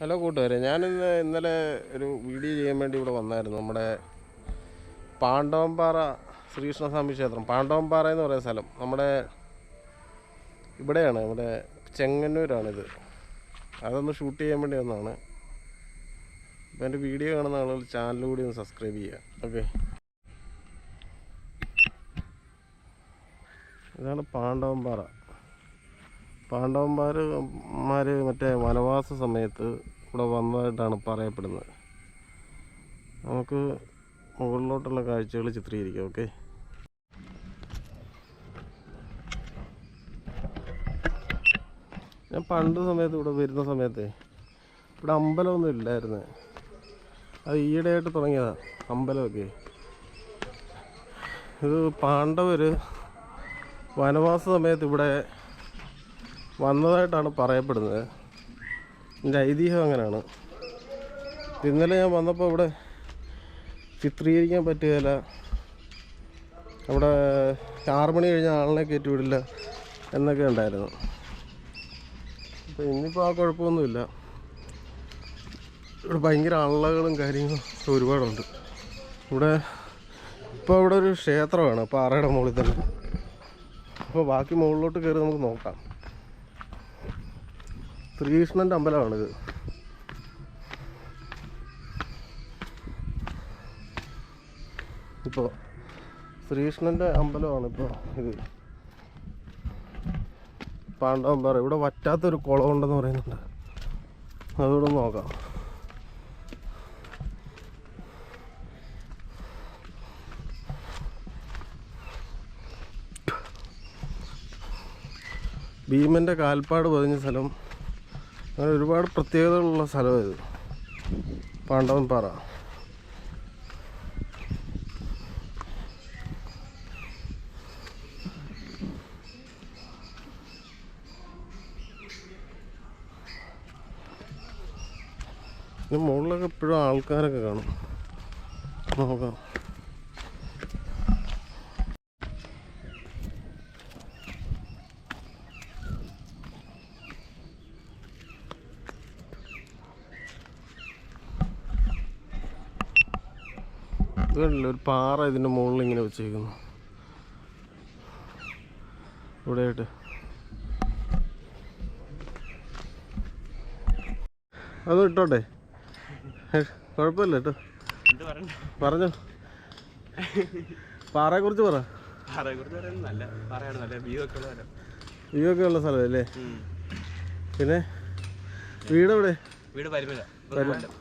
Hello കൂട്ടുകാരെ ഞാനിന്ന് ഇന്നലെ ഒരു വീഡിയോ ചെയ്യാൻ വേണ്ടി ഇവിടെ വന്നായിരുന്നു. നമ്മുടെ പാണ്ഡവംപാറ ശ്രീകൃഷ്ണസ്വാമി ക്ഷേത്രം. പാണ്ഡവംപാറ എന്ന് പറയുന്ന സ്ഥലം. നമ്മുടെ ഇവിടെയാണ് ഇവിടെ ചെങ്ങന്നൂരാണിത്. അതൊന്ന് ഷൂട്ട് ചെയ്യാൻ വേണ്ടി വന്നതാണ്. അപ്പോൾ എന്റെ വീഡിയോ കാണുന്ന ആളുകൾ ചാനൽ കൂടി ഒന്ന് സബ്സ്ക്രൈബ് ചെയ്യുക. ഓക്കെ ഇതാണ് പാണ്ഡവംപാറ. പാണ്ഡവന്മാർ മാർ മറ്റേ വനവാസ സമയത്ത് ഇവിടെ വന്നതായിട്ടാണ് പറയപ്പെടുന്നത്. നമുക്ക് മുകളിലോട്ടുള്ള കാഴ്ചകൾ ചിത്രീകരിക്കാം ഓക്കെ? ഞാൻ പണ്ട് സമയത്ത് ഇവിടെ വരുന്ന സമയത്ത് ഇവിടെ അമ്പലമൊന്നും ഇല്ലായിരുന്നു. അത് ഈയിടെയായിട്ട് തുടങ്ങിയതാണ് അമ്പലമൊക്കെ. ഇത് പാണ്ഡവർ വനവാസ സമയത്ത് ഇവിടെ വന്നതായിട്ടാണ് പറയപ്പെടുന്നത്. എന്റെ ഐതിഹ്യം അങ്ങനെയാണ്. ഇന്നലെ ഞാൻ വന്നപ്പോൾ ഇവിടെ ചിത്രീകരിക്കാൻ പറ്റുകയില്ല. അവിടെ ആറ് മണി കഴിഞ്ഞ ആളിനെ കയറ്റി വിടില്ല എന്നൊക്കെ ഉണ്ടായിരുന്നു. അപ്പോൾ ഇന്നിപ്പോൾ ആ കുഴപ്പമൊന്നുമില്ല. ഇവിടെ ഭയങ്കര ആളുകളും കാര്യങ്ങളും ഒരുപാടുണ്ട്. ഇവിടെ ഇപ്പോൾ ഇവിടെ ഒരു ക്ഷേത്രമാണ് പാറയുടെ മുകളിൽ തന്നെ. അപ്പോൾ ബാക്കി മുകളിലോട്ട് കയറി നമുക്ക് നോക്കാം. ശ്രീകൃഷ്ണന്റെ അമ്പലമാണിത് ഇപ്പോൾ ശ്രീകൃഷ്ണന്റെ അമ്പലമാണ് ഇപ്പോൾ ഇത്. പാണ്ഡവൻ പറ ഇവിടെ വറ്റാത്തൊരു കുളമുണ്ടെന്ന് പറയുന്നുണ്ട്. അതുകൂടെ നോക്കാം. ഭീമന്റെ കാൽപ്പാട് പതിഞ്ഞ സ്ഥലം അങ്ങനെ ഒരുപാട് പ്രത്യേകതകളുള്ള സ്ഥലമാണ് ഇത്. പാണ്ഡവൻ പാറ. മുകളിലൊക്കെ എപ്പോഴും ആൾക്കാരൊക്കെ കാണും. നോക്കാം. ഇത് കണ്ടില്ലേ ഒരു പാറ ഇതിന്റെ മുകളിൽ ഇങ്ങനെ വെച്ചേക്കുന്നു. ഇവിടെയായിട്ട്. അത് ഇട്ടോട്ടെ. കുഴപ്പമില്ല കേട്ടോ. പറഞ്ഞോ. പാറയെ കുറിച്ച് പറ വ്യൂ ഒക്കെ ഉള്ള സ്ഥലമല്ലേ? പിന്നെ വീട് എവിടെ വീട് പരിമിത.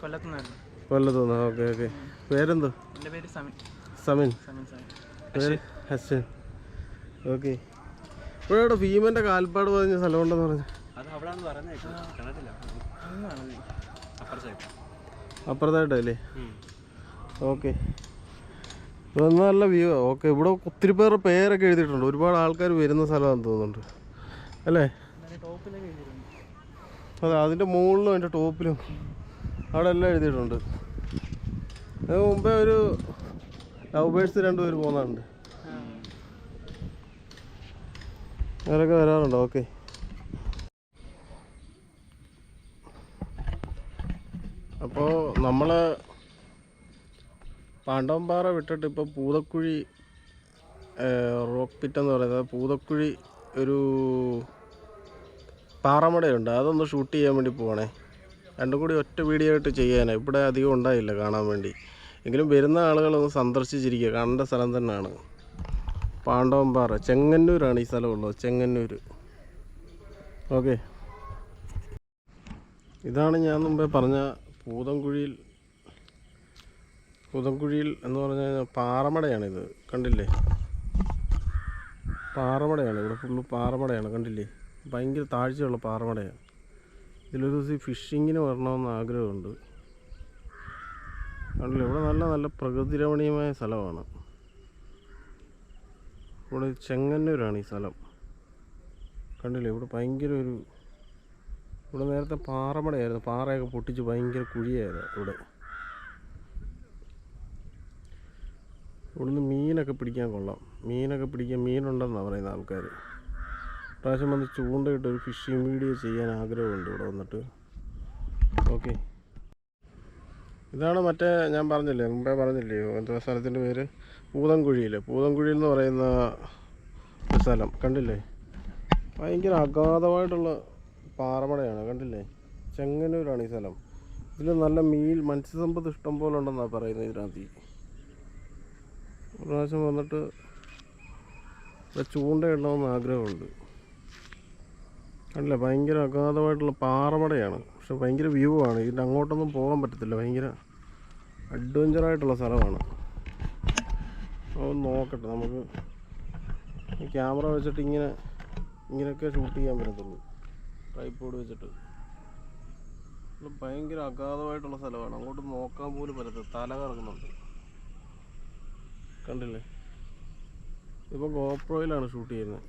കൊല്ലത്തുനിന്നായിരുന്നു. കൊല്ലത്തുനിന്ന് ഓക്കെ ഓക്കെ. പേരെന്തോ? എന്റെ പേര് സമീൻ. പേര് ഹസൻ. ഓക്കെ. ഇവിടെ ഇവിടെ ഭീമന്റെ കാൽപ്പാട് പതിഞ്ഞ സ്ഥലമുണ്ടെന്ന് പറഞ്ഞു. അപ്പുറത്തായിട്ടല്ലേ? ഓക്കെ. ഇവിടെ നല്ല വ്യൂ. ഓക്കെ ഇവിടെ ഒത്തിരി പേരുടെ പേരൊക്കെ എഴുതിയിട്ടുണ്ട്. ഒരുപാട് ആൾക്കാർ വരുന്ന സ്ഥലമാണെന്ന് തോന്നുന്നുണ്ട്. അല്ലേ? അതെ അതിന്റെ മുകളിലും അതിന്റെ ടോപ്പിലും. അവിടെ എല്ലാം എഴുതിയിട്ടുണ്ട്. അതിന് മുമ്പേ ഒരു ലവ് ബേഴ്സ് രണ്ടുപേര് പോകുന്നുണ്ട്. അവരൊക്കെ വരാറുണ്ട്? ഓക്കെ. അപ്പോൾ നമ്മൾ പാണ്ഡവംപാറ വിട്ടിട്ട് ഇപ്പോൾ പൂതക്കുഴി റോക്ക് പിറ്റ് എന്ന് പറയുന്നത് പൂതക്കുഴി ഒരു പാറമടയുണ്ട്. അതൊന്ന് ഷൂട്ട് ചെയ്യാൻ വേണ്ടി പോവാണേ. രണ്ടും കൂടി ഒറ്റ വീഡിയോ ആയിട്ട് ചെയ്യാനാണ് ഇവിടെ അധികം ഉണ്ടായില്ല കാണാൻ വേണ്ടി. എങ്കിലും വരുന്ന ആളുകളൊന്ന് സന്ദർശിച്ചിരിക്കുക. കണ്ട സ്ഥലം തന്നെയാണ്. പാണ്ഡവംപാറ ചെങ്ങന്നൂരാണ് ഈ സ്ഥലമുള്ളത്. ചെങ്ങന്നൂർ ഓക്കെ. ഇതാണ് ഞാൻ മുമ്പേ പറഞ്ഞ പൂതംകുഴിയിൽ പൂതംകുഴിയിൽ എന്ന് പറഞ്ഞു കഴിഞ്ഞാൽ പാറമടയാണിത്. കണ്ടില്ലേ? പാറമടയാണ്. ഇവിടെ ഫുള്ള് പാറമടയാണ്. കണ്ടില്ലേ? ഭയങ്കര താഴ്ചയുള്ള പാറമടയാണ്. ഇതിലൊരു ദിവസം ഫിഷിങ്ങിന് വരണമെന്ന് ആഗ്രഹമുണ്ട്. കണ്ടില്ലേ ഇവിടെ നല്ല നല്ല പ്രകൃതി രമണീയമായ സ്ഥലമാണ്. ഇവിടെ ചെങ്ങന്നൂരാണ് ഈ സ്ഥലം. കണ്ടില്ലേ ഇവിടെ ഭയങ്കര ഒരു ഇവിടെ നേരത്തെ പാറമടയായിരുന്നു. പാറയൊക്കെ പൊട്ടിച്ച് ഭയങ്കര കുഴിയായിരുന്നു ഇവിടെ. ഇവിടുന്ന് മീനൊക്കെ പിടിക്കാൻ കൊള്ളാം. മീനൊക്കെ പിടിക്കാൻ മീനുണ്ടെന്നാണ് പറയുന്നത് ആൾക്കാർ പ്രാവശ്യം വന്ന് ചൂണ്ടയിട്ട് ഒരു ഫിഷിംഗ് വീഡിയോ ചെയ്യാൻ ആഗ്രഹമുണ്ട് ഇവിടെ വന്നിട്ട്. ഓക്കെ ഇതാണ് മറ്റേ ഞാൻ പറഞ്ഞില്ലേ മുമ്പേ പറഞ്ഞില്ലേ എന്താ സ്ഥലത്തിന്റെ പേര്? പൂതൻകുഴിയിൽ പൂതംകുഴി എന്ന് പറയുന്ന സ്ഥലം. കണ്ടില്ലേ? ഭയങ്കര അഗാധമായിട്ടുള്ള പാറമടയാണ്. കണ്ടില്ലേ? ചെങ്ങന്നൂരാണ് ഈ സ്ഥലം. ഇതിൽ നല്ല മീൻ മത്സ്യസമ്പത്ത് ഇഷ്ടം പോലെ ഉണ്ടെന്നാണ് പറയുന്നത് ഇതിനകത്ത്. ഒരു പ്രാവശ്യം വന്നിട്ട് ചൂണ്ടയിടണമെന്ന് ആഗ്രഹമുണ്ട്. കണ്ടില്ലേ ഭയങ്കര അഗാധമായിട്ടുള്ള പാറമടയാണ്. പക്ഷെ ഭയങ്കര വ്യൂ ആണ് ഇതിന്റെ അങ്ങോട്ടൊന്നും പോകാൻ പറ്റത്തില്ല. ഭയങ്കര അഡ്വഞ്ചറായിട്ടുള്ള സ്ഥലമാണ്. നോക്കട്ടെ. നമുക്ക് ക്യാമറ വെച്ചിട്ട് ഇങ്ങനെ ഇങ്ങനെയൊക്കെ ഷൂട്ട് ചെയ്യാൻ പറ്റത്തുള്ളൂ. ട്രൈപ്പോഡ് വെച്ചിട്ട്. ഭയങ്കര അഗാധമായിട്ടുള്ള സ്ഥലമാണ്. അങ്ങോട്ട് നോക്കാൻ പോലും പറ്റത്തില്ല. തല കറങ്ങുന്നുണ്ട്. കണ്ടില്ലേ? ഇപ്പം ഗോപ്രോയിലാണ് ഷൂട്ട് ചെയ്യുന്നത്.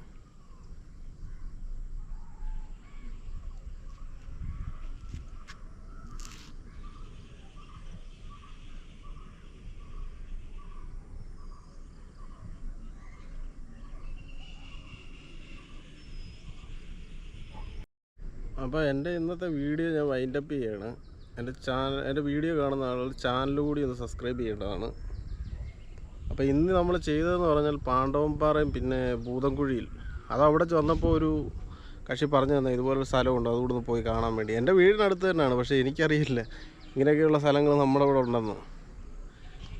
അപ്പോൾ എന്റെ ഇന്നത്തെ വീഡിയോ ഞാൻ വൈൻഡപ്പ് ചെയ്യാണ്. എന്റെ ചാനൽ എന്റെ വീഡിയോ കാണുന്ന ആളുകൾ ചാനൽ കൂടി ഒന്ന് സബ്സ്ക്രൈബ് ചെയ്യേണ്ടതാണ്. അപ്പോൾ ഇന്ന് നമ്മൾ ചെയ്തതെന്ന് പറഞ്ഞാൽ പാണ്ഡവംപാറയും പിന്നെ ഭൂതംകുഴിയിൽ. അത് അവിടെ ചെന്നപ്പോൾ ഒരു കക്ഷി പറഞ്ഞു തന്നെ ഇതുപോലൊരു സ്ഥലമുണ്ട് അതുകൂടെ ഒന്ന് പോയി കാണാൻ വേണ്ടി. എന്റെ വീടിനടുത്ത് തന്നെയാണ് പക്ഷേ എനിക്കറിയില്ല ഇങ്ങനെയൊക്കെയുള്ള സ്ഥലങ്ങൾ നമ്മുടെ ഇവിടെ ഉണ്ടെന്ന്.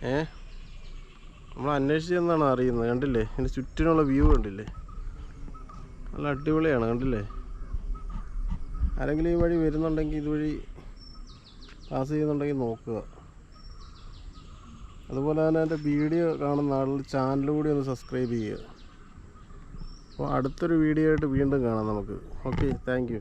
ഏ? നമ്മൾ അന്വേഷിച്ച് എന്നാണ് അറിയുന്നത് കണ്ടില്ലേ? എന്റെ ചുറ്റിനുള്ള വ്യൂ കണ്ടില്ലേ? നല്ല അടിപൊളിയാണ് കണ്ടില്ലേ? ആരെങ്കിലും ഈ വഴി വരുന്നുണ്ടെങ്കിൽ ഇതുവഴി പാസ് ചെയ്യുന്നുണ്ടെങ്കിൽ നോക്കുക. അതുപോലെ തന്നെ എന്റെ വീഡിയോ കാണുന്ന ആളുകൾ ചാനൽ കൂടി ഒന്ന് സബ്സ്ക്രൈബ് ചെയ്യുക. അപ്പോൾ അടുത്തൊരു വീഡിയോ ആയിട്ട് വീണ്ടും കാണാം നമുക്ക്. Okay thank